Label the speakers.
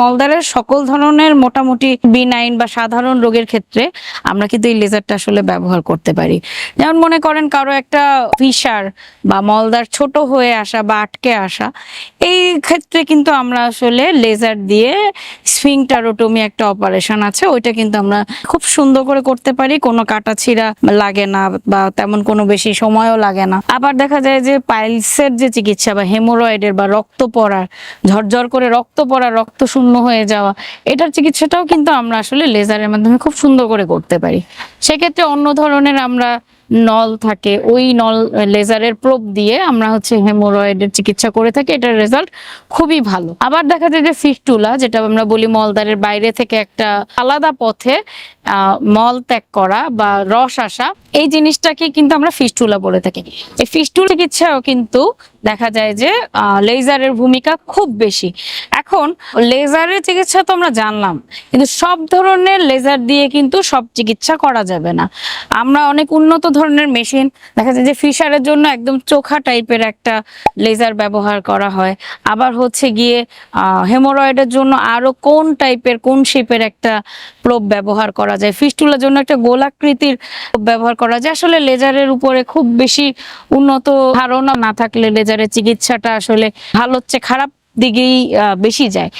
Speaker 1: মলদারের সকল ধরনের মোটামুটি বিনাইন বা সাধারণ রোগের ক্ষেত্রে আমরা কিন্তু এই লেজারটা আসলে ব্যবহার করতে পারি। যেমন মনে করেন কারও একটা ফিসার বা মলদার ছোট হয়ে আসা বা আটকে আসা, এই ক্ষেত্রে কিন্তু আমরা আসলে লেজার দিয়ে স্ফিংটারোটমি একটা অপারেশন আছে, ওইটা কিন্তু আমরা খুব সুন্দর করে করতে পারি, কোনো কাটা ছিঁড়া লাগে না বা তেমন কোনো বেশি সময়ও লাগে না। আবার দেখা যায় যে পাইলসের যে চিকিৎসা বা হেমোরয়েডের বা রক্ত পড়া ঝরঝর করে রক্ত পড়া, রক্ত শূন্য হয়ে যাওয়া। এটার চিকিৎসাটাও কিন্তু আমরা আসলে লেজারের মাধ্যমে খুব সুন্দর করে করতে পারি। সেক্ষেত্রে অন্য ধরনের আমরা নল থাকে, ওই নল লেজারের প্রোব দিয়ে আমরা হচ্ছে হেমোরয়েডের চিকিৎসা করে থাকি, এটার রেজাল্ট খুবই ভালো। আবার দেখা যায় যে ফিস্টুলা, যেটা আমরা বলি মলদারের বাইরে থেকে একটা আলাদা পথে মল ত্যাগ করা বা রস আসা, এই জিনিসটাকে কিন্তু আমরা ফিস্টুলা বলে থাকি। এই ফিস্টুলা চিকিৎসাও কিন্তু দেখা যায় যে লেজারের ভূমিকা খুব বেশি। এখন লেজারের চিকিৎসা তো আমরা জানলাম, কিন্তু সব ধরনের লেজার দিয়ে কিন্তু সব চিকিৎসা করা যাবে না। আমরা অনেক উন্নত ধরনের মেশিন দেখা যায় যে ফিশারের জন্য একদম চোখা টাইপের একটা লেজার ব্যবহার করা হয়। আবার হচ্ছে গিয়ে হেমোরয়েডের জন্য আরও কোন টাইপের কোন শেপের একটা প্রোপ ব্যবহার করা যায়? ফিস্টুলার জন্য একটা গোলাকৃতির ব্যবহার করা যায়। আসলে লেজারের উপরে খুব বেশি উন্নত ধারণা না থাকলে লেজারের চিকিৎসাটা আসলে ভালো হচ্ছে, খারাপ দিকেই বেশি যায়।